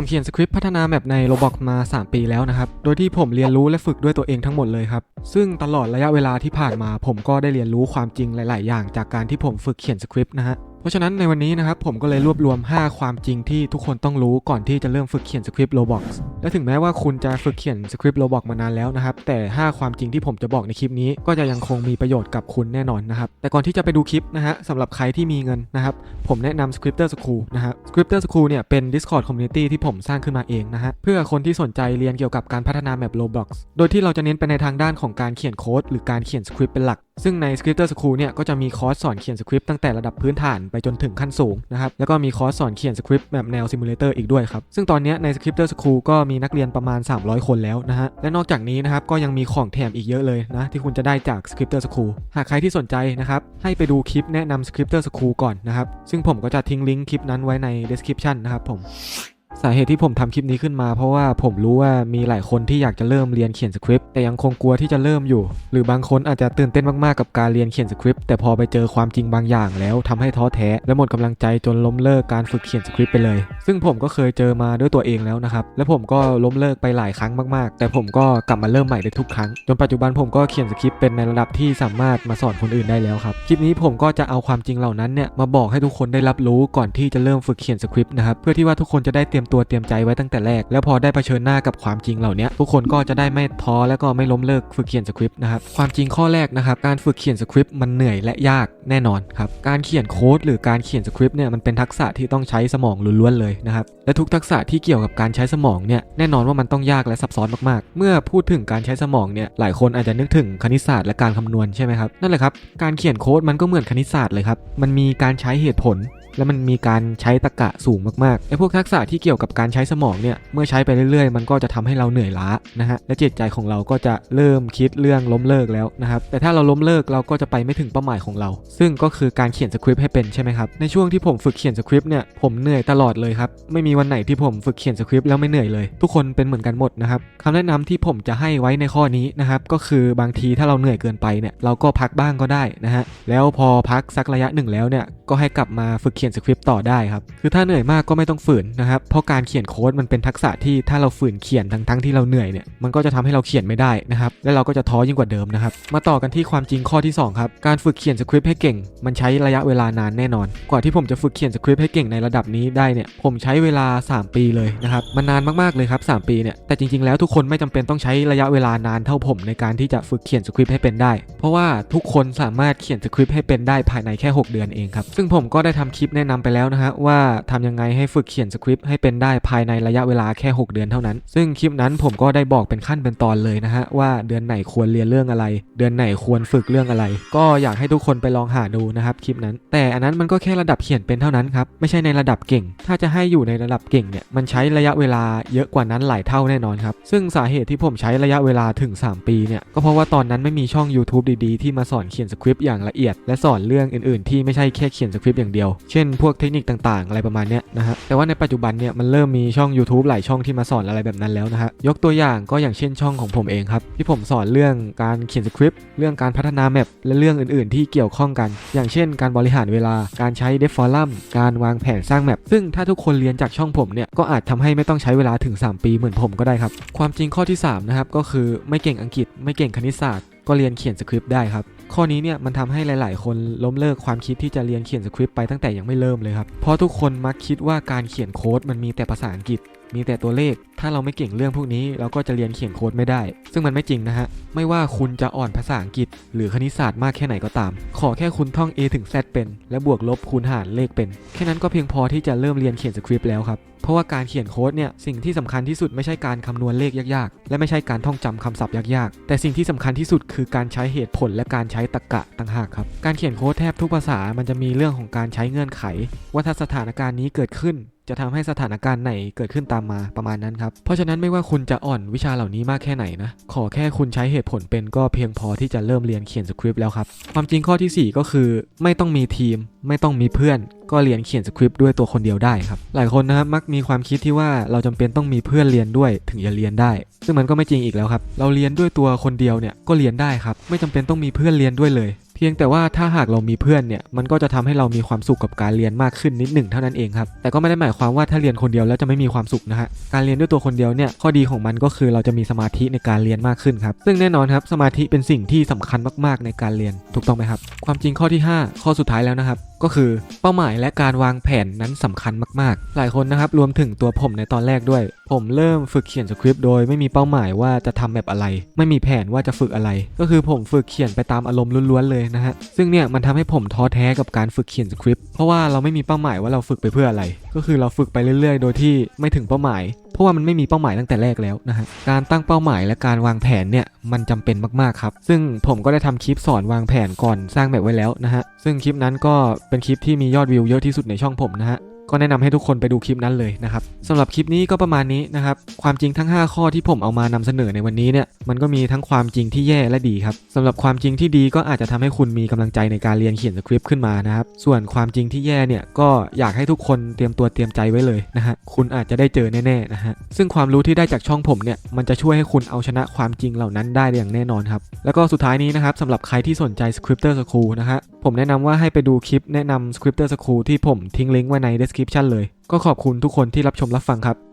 ผมเขียนสคริปต์พัฒนาแมปใน Roblox มา 3 ปีแล้วนะครับ โดยที่ผมเรียนรู้และฝึกด้วยตัวเองทั้งหมดเลยครับ ซึ่งตลอดระยะเวลาที่ผ่านมา ผมก็ได้เรียนรู้ความจริงหลาย ๆ อย่างจากการที่ผมฝึกเขียนสคริปต์นะฮะ เพราะฉะนั้นในวันนี้นะครับผมก็เลยรวบรวม 5 ความจริงที่ทุกคนต้องรู้ก่อนที่จะเริ่มฝึกเขียนสคริปต์ Roblox และถึงแม้ว่าคุณจะฝึกเขียนสคริปต์ Roblox มานานแล้วนะครับ แต่ 5 ความจริงที่ผมจะบอกในคลิปนี้ก็จะยังคงมีประโยชน์กับคุณแน่นอนนะครับแต่ก่อนที่จะไปดูคลิปนะฮะสำหรับใครที่มีเงินนะครับผมแนะนำ Scripter School นะครับ Scripter School เนี่ยเป็น Discord Community ที่ผมสร้างขึ้นมาเองนะฮะเพื่อคนที่สนใจเรียนเกี่ยวกับการพัฒนาแมป Roblox โดยที่เราจะเน้นไปในทางด้านของการเขียนโค้ดหรือการเขียนสคริปต์เป็นหลัก ซึ่งใน Scripter School เนี่ยก็จะมีคอร์สสอนเขียนสคริปต์ตั้งแต่ระดับพื้นฐานไปจนถึงขั้นสูงนะครับแล้วก็มีคอร์สสอนเขียนสคริปต์แบบแนวซิมูเลเตอร์อีกด้วยครับซึ่งตอนนี้ใน Scripter School ก็มีนักเรียนประมาณ 300 คนแล้วนะฮะและนอกจากนี้นะครับก็ยังมีของแถมอีกเยอะเลยนะที่คุณจะได้จาก Scripter School หากใครที่สนใจนะครับให้ไปดูคลิปแนะนำ Scripter School ก่อนนะครับซึ่งผมก็จะทิ้งลิงก์คลิปนั้นไว้ใน description นะครับผม สาเหตุที่ผมทำคลิปนี้ขึ้นมาเพราะว่าผมรู้ว่ามีหลายคนที่อยากจะเริ่มเรียนเขียนสคริปต์แต่ยังคงกลัวที่จะเริ่มอยู่ หรือบางคนอาจจะตื่นเต้นมากๆกับการเรียนเขียนสคริปต์แต่พอไปเจอความจริงบางอย่างแล้วทำให้ท้อแท้ และหมดกำลังใจจนล้มเลิกการฝึกเขียนสคริปต์ไปเลย ซึ่งผมก็เคยเจอมาด้วยตัวเองแล้วนะครับและผมก็ล้มเลิกไปหลายครั้งมากๆ แต่ผมก็กลับมาเริ่มใหม่ได้ทุกครั้งจนปัจจุบันผมก็เขียนสคริปต์เป็นในระดับที่สามารถมาสอนคนอื่นได้แล้วครับคลิปนี้ผมก็จะเอาความจริงเหล่านั้นเนี่ยมาบอกให้ทุกคนได้รับรู้ก่อนที่จะเริ่มฝึกเขียนสคริปต์นะครับเพื่อที่ว่าทุกคนจะได้เตรียมตัวเตรียมใจไว้ตั้งแต่แรก แล้วพอได้เผชิญหน้ากับความจริงเหล่านี้ทุกคนก็จะได้ไม่ท้อแล้วก็ไม่ล้มเลิกฝึกเขียนสคริปต์นะครับความจริงข้อแรกนะครับการฝึกเขียนสคริปต์มันเหนื่อยและยากแน่นอนครับการเขียนโค้ดหรือการเขียนสคริปต์เนี่ยมันเป็นทักษะที่ต้องใช้สมองล้วนๆเลยนะครับและทุกทักษะที่เกี่ยวกับการใช้สมองเนี่ยแน่นอนว่ามันต้องยากและซับซ้อนมากๆ เมื่อพูดถึงการใช้สมองเนี่ยหลายคนอาจจะนึกถึงคณิตศาสตร์และการคำนวณใช่ไหมครับนั่นแหละครับการเขียนโค้ดมันก็เหมือนคณิตศาสตร์เลยครับมันมีการใช้เหตุผล และมันมีการใช้ตรรกะสูงมากๆไอ้พวกทักษะที่เกี่ยวกับการใช้สมองเนี่ยเมื่อใช้ไปเรื่อยๆ มันก็จะทำให้เราเหนื่อยล้านะฮะและจิตใจของเราก็จะเริ่มคิดเรื่องล้มเลิกแล้วนะครับแต่ถ้าเราล้มเลิกเราก็จะไปไม่ถึงเป้าหมายของเรา ซึ่งก็คือการเขียนสคริปต์ให้เป็นใช่ไหมครับในช่วงที่ผมฝึกเขียนสคริปต์เนี่ยผมเหนื่อยตลอดเลยครับไม่มีวันไหนที่ผมฝึกเขียนสคริปต์แล้วไม่เหนื่อยเลย ทุกคนเป็นเหมือนกันหมดนะครับคำแนะนำที่ผมจะให้ไว้ในข้อนี้นะครับก็คือบางทีถ้าเราเหนื่อยเกินไปเนี่ยเราก็พักบ้างก็ได้นะฮะแล้วพอพักสักระยะหนึ่งแล้วเนี่ยก็ให้กลับมาฝึกเขียนสคริปต์ต่อได้ครับ คือถ้าเหนื่อยมากก็ไม่ต้องฝืนนะครับ เพราะการเขียนโค้ดมันเป็นทักษะที่ถ้าเราฝืนเขียนทั้งทั้งที่เราเหนื่อยเนี่ย มันก็จะทำให้เราเขียนไม่ได้นะครับ และเราก็จะท้อยิ่งกว่าเดิมนะครับ มาต่อกันที่ความจริงข้อที่สองครับ การฝึกเขียนสคริปต์ให้เก่ง มันใช้ระยะเวลานานแน่นอน กว่าที่ผมจะฝึกเขียนสคริปต์ให้เก่งในระดับนี้ได้เนี่ย ผมใช้เวลา 3 ปีเลยนะครับ มันนานมากๆเลยครับ 3 ปีเนี่ย แต่จริงๆ แล้วทุกคนไม่จำเป็นต้องใช้ระยะเวลานานเท่าผมในการที่จะฝึกเขียนสคริปต์ให้เป็นได้ เพราะว่าทุกคนสามารถเขียนสคริปต์ให้เป็นได้ภายในแค่ 6 เดือนเองครับ ซึ่งผมก็ได้ทำคลิปแนะนำไปแล้วนะฮะว่าทำยังไงให้ฝึกเขียนสคริปต์ให้เป็นได้ภายในระยะเวลาแค่ 6 เดือนเท่านั้น ซึ่งคลิปนั้นผมก็ได้บอกเป็นขั้นเป็นตอนเลยนะฮะว่าเดือนไหนควรเรียนเรื่องอะไร เดือนไหนควรฝึกเรื่องอะไร ก็อยากให้ทุกคนไปลองหาดูนะครับคลิปนั้น แต่อันนั้นมันก็แค่ระดับเขียนเป็นเท่านั้นครับไม่ใช่ในระดับเก่ง ถ้าจะให้อยู่ในระดับเก่งเนี่ยมันใช้ระยะเวลาเยอะกว่านั้นหลายเท่าแน่นอนครับซึ่งสาเหตุที่ผมใช้ระยะเวลาถึง 3 ปีเนี่ยก็เพราะว่าตอนนั้นไม่มีช่อง YouTube ดีๆ ที่มาสอนเขียนสคริปต์อย่างละเอียด และสอนเรื่องอื่นๆ ที่ไม่ใช่แค่เขียนสคริปต์อย่างเดียวเช่นพวกเทคนิคต่างๆ อะไรประมาณเนี้ยนะฮะแต่ว่าในปัจจุบันเนี่ยมันเริ่มมีช่อง YouTube หลายช่องที่มาสอนอะไรแบบนั้นแล้วนะฮะยกตัวอย่างก็อย่างเช่นช่องของผมเองครับที่ผมสอนเรื่องการเขียนสคริปต์เรื่องการพัฒนาแมปและเรื่องอื่นๆ ที่เกี่ยวข้องกัน อย่างเช่น การบริหารเวลาการใช้เดฟฟอรัมการวางแผนสร้างแมปซึ่งถ้าทุกคนเรียนจากช่องผมเนี่ยก็อาจทำให้ไม่ต้องใช้เวลาถึง 3 ปีเหมือนผมก็ได้ครับความจริงข้อที่3นะครับก็คือไม่เก่งอังกฤษไม่เก่งคณิตศาสตร์ก็เรียนเขียนสคริปต์ได้ครับ ข้อนี้เนี่ยมันทำให้หลาย ๆ คนล้มเลิกความคิดที่จะเรียนเขียนสคริปต์ไปตั้งแต่ยังไม่เริ่มเลยครับ เพราะทุกคนมักคิดว่าการเขียนโค้ดมันมีแต่ภาษาอังกฤษมีแต่ตัวเลข ถ้าเราไม่เก่งเรื่องพวกนี้ เราก็จะเรียนเขียนโค้ดไม่ได้ ซึ่งมันไม่จริงนะฮะ ไม่ว่าคุณจะอ่อนภาษาอังกฤษ หรือคณิตศาสตร์มากแค่ไหนก็ตาม ขอแค่คุณท่อง A ถึง Z เป็น และบวกลบคูณหารเลขเป็น แค่นั้นก็เพียงพอที่จะเริ่มเรียนเขียนสคริปต์แล้วครับ เพราะว่าการเขียนโค้ดเนี่ยสิ่งที่สำคัญที่สุดไม่ใช่การคำนวณเลขยากๆ และไม่ใช่การท่องจำคำศัพท์ยากๆ แต่สิ่งที่สำคัญที่สุดคือการใช้เหตุผลและการใช้ตรรกะต่างหากครับ การเขียนโค้ดแทบทุกภาษามันจะมีเรื่องของการใช้เงื่อนไข ว่าถ้าสถานการณ์นี้เกิดขึ้น จะทำให้สถานการณ์ไหนเกิดขึ้นตามมาประมาณนั้นครับ เพราะฉะนั้นไม่ว่าคุณจะอ่อนวิชาเหล่านี้มากแค่ไหนนะ ขอแค่คุณใช้เหตุผลเป็นก็เพียงพอที่จะเริ่มเรียนเขียนสคริปต์แล้วครับ ความจริงข้อทีสี่4 ก็คือ ไม่ต้องมีทีม ไม่ต้องมีเพื่อนก็เรียนเขียนสคริปต์ด้วยตัวคนเดียวได้ครับ หลายคนนะครับมักมีความคิดที่ว่าเราจำเป็นต้องมีเพื่อนเรียนด้วยถึงจะเรียนได้ ซึ่งมันก็ไม่จริงอีกแล้วครับ เราเรียนด้วยตัวคนเดียวเนี่ยก็เรียนได้ครับ ไม่จำเป็นต้องมีเพื่อนเรียนด้วยเลย เพียงแต่ว่าถ้าหากเรามีเพื่อนเนี่ยมันก็จะทำให้เรามีความสุขกับการเรียนมากขึ้นนิดหนึ่งเท่านั้นเองครับแต่ก็ไม่ได้หมายความว่าถ้าเรียนคนเดียวแล้วจะไม่มีความสุขนะฮะการเรียนด้วยตัวคนเดียวเนี่ยข้อดีของมันก็คือเราจะมีสมาธิในการเรียนมากขึ้นครับซึ่งแน่นอนครับสมาธิเป็นสิ่งที่สำคัญมากๆในการเรียนถูกต้องไหมครับ ความจริงข้อที่ 5 ข้อสุดท้ายแล้วนะครับ ก็คือเป้าหมายและการวางแผนนั้นสำคัญมากๆ หลายคนนะครับรวมถึงตัวผมในตอนแรกด้วย ผมเริ่มฝึกเขียนสคริปต์โดยไม่มีเป้าหมายว่าจะทำแบบอะไร ไม่มีแผนว่าจะฝึกอะไร ก็คือผมฝึกเขียนไปตามอารมณ์ล้วนๆเลยนะฮะซึ่งเนี่ยมันทำให้ผมท้อแท้กับการฝึกเขียนสคริปต์เพราะว่าเราไม่มีเป้าหมายว่าเราฝึกไปเพื่ออะไร ก็คือเราฝึกไปเรื่อยๆ โดยที่ไม่ถึงเป้าหมาย ราะว่ามันไม่มีเป้าหมายตั้งแต่แรกแล้วนะฮะการตั้งเป้าหมายและการวางแผนเนี่ยมันจำเป็นมากๆครับ ซึ่งผมก็ได้ทำคลิปสอนวางแผนก่อนสร้างแบบไว้แล้วนะฮะซึ่งคลิปนั้นก็เป็นคลิปที่มียอดวิวเยอะที่สุดในช่องผมนะฮะ ก็แนะนำให้ทุกคนไปดูคลิปนั้นเลยนะครับสำหรับคลิปนี้ก็ประมาณนี้นะครับความจริงทั้ง 5 ข้อที่ผมเอามานำเสนอในวันนี้เนี่ยมันก็มีทั้งความจริงที่แย่และดีครับสำหรับความจริงที่ดีก็อาจจะทำให้คุณมีกำลังใจในการเรียนเขียนสคริปต์ขึ้นมานะครับส่วนความจริงที่แย่เนี่ยก็อยากให้ทุกคนเตรียมตัวเตรียมใจไว้เลยนะฮะคุณอาจจะได้เจอแน่ๆนะฮะซึ่งความรู้ที่ได้จากช่องผมเนี่ยมันจะช่วยให้คุณเอาชนะความจริงเหล่านั้นได้อย่างแน่นอนครับแล้วก็สุดท้ายนี้นะครับสำหรับใครที่สนใจ Scripter School นะฮะผมแนะนำว่าให้ไปดูคลิปแนะนำ Scripter School ที่ผมทิ้งลิงก์ไว้ใน description เลย ก็ขอบคุณทุกคนที่รับชมรับฟังครับ